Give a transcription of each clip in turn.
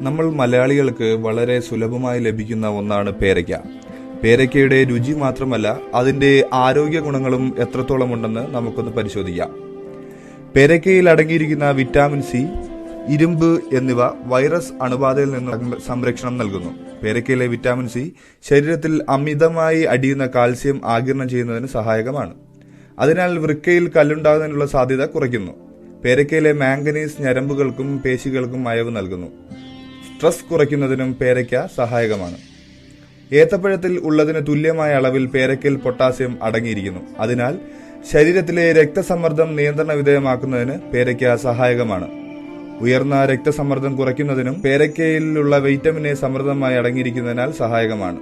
നമ്മൾ മലയാളികൾക്ക് വളരെ സുലഭമായി ലഭിക്കുന്ന ഒന്നാണ് പേരയ്ക്ക. പേരയ്ക്കയുടെ രുചി മാത്രമല്ല അതിന്റെ ആരോഗ്യ ഗുണങ്ങളും എത്രത്തോളം ഉണ്ടെന്ന് നമുക്കൊന്ന് പരിശോധിക്കാം. പേരയ്ക്കയിൽ അടങ്ങിയിരിക്കുന്ന വിറ്റാമിൻ സി ഇരുമ്പ് എന്നിവ വൈറസ് അണുബാധയിൽ നിന്ന് സംരക്ഷണം നൽകുന്നു. പേരയ്ക്കയിലെ വിറ്റാമിൻ സി ശരീരത്തിൽ അമിതമായി അടിയുന്ന കാൽസ്യം ആകിരണം ചെയ്യുന്നതിന് സഹായകമാണ്. അതിനാൽ വൃക്കയിൽ കല്ലുണ്ടാകുന്നതിനുള്ള സാധ്യത കുറയ്ക്കുന്നു. പേരയ്ക്കയിലെ മാംഗനീസ് ഞരമ്പുകൾക്കും പേശികൾക്കും അയവ് നൽകുന്നു. സ്ട്രെസ് കുറയ്ക്കുന്നതിനും പേരയ്ക്ക സഹായകമാണ്. ഏത്തപ്പഴത്തിൽ ഉള്ളതിന് തുല്യമായ അളവിൽ പേരയ്ക്കയിൽ പൊട്ടാസ്യം അടങ്ങിയിരിക്കുന്നു. അതിനാൽ ശരീരത്തിലെ രക്തസമ്മർദ്ദം നിയന്ത്രണ വിധേയമാക്കുന്നതിന് പേരയ്ക്ക സഹായകമാണ്. ഉയർന്ന രക്തസമ്മർദ്ദം കുറയ്ക്കുന്നതിനും പേരയ്ക്കയിലുള്ള വൈറ്റമിൻ എ സമൃദ്ധമായി അടങ്ങിയിരിക്കുന്നതിനാൽ സഹായകമാണ്.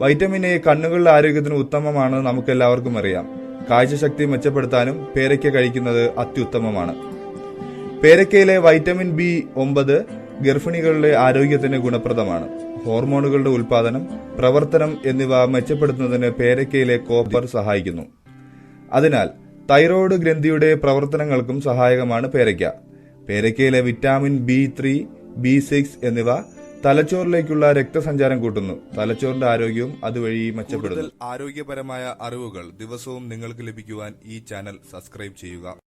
വൈറ്റമിൻ എ കണ്ണുകളുടെ ആരോഗ്യത്തിന് ഉത്തമമാണ് നമുക്കെല്ലാവർക്കും അറിയാം. കാഴ്ചശക്തി മെച്ചപ്പെടുത്താനും പേരയ്ക്ക കഴിക്കുന്നത് അത്യുത്തമമാണ്. പേരയ്ക്കയിലെ വൈറ്റമിൻ ബി ഒമ്പത് ഗർഭിണികളുടെ ആരോഗ്യത്തിന് ഗുണപ്രദമാണ്. ഹോർമോണുകളുടെ ഉൽപാദനം പ്രവർത്തനം എന്നിവ മെച്ചപ്പെടുത്തുന്നതിന് പേരക്കയിലെ കോപ്പർ സഹായിക്കുന്നു. അതിനാൽ തൈറോയ്ഡ് ഗ്രന്ഥിയുടെ പ്രവർത്തനങ്ങൾക്കും സഹായകമാണ് പേരയ്ക്ക പേരയ്ക്കയിലെ vitamin B three B six എന്നിവ തലച്ചോറിലേക്കുള്ള രക്തസഞ്ചാരം കൂട്ടുന്നു. തലച്ചോറിന്റെ ആരോഗ്യവും അതുവഴി മെച്ചപ്പെടുന്നു. ആരോഗ്യപരമായ അറിവുകൾ ദിവസവും നിങ്ങൾക്ക് ലഭിക്കുവാൻ ഈ ചാനൽ സബ്സ്ക്രൈബ് ചെയ്യുക.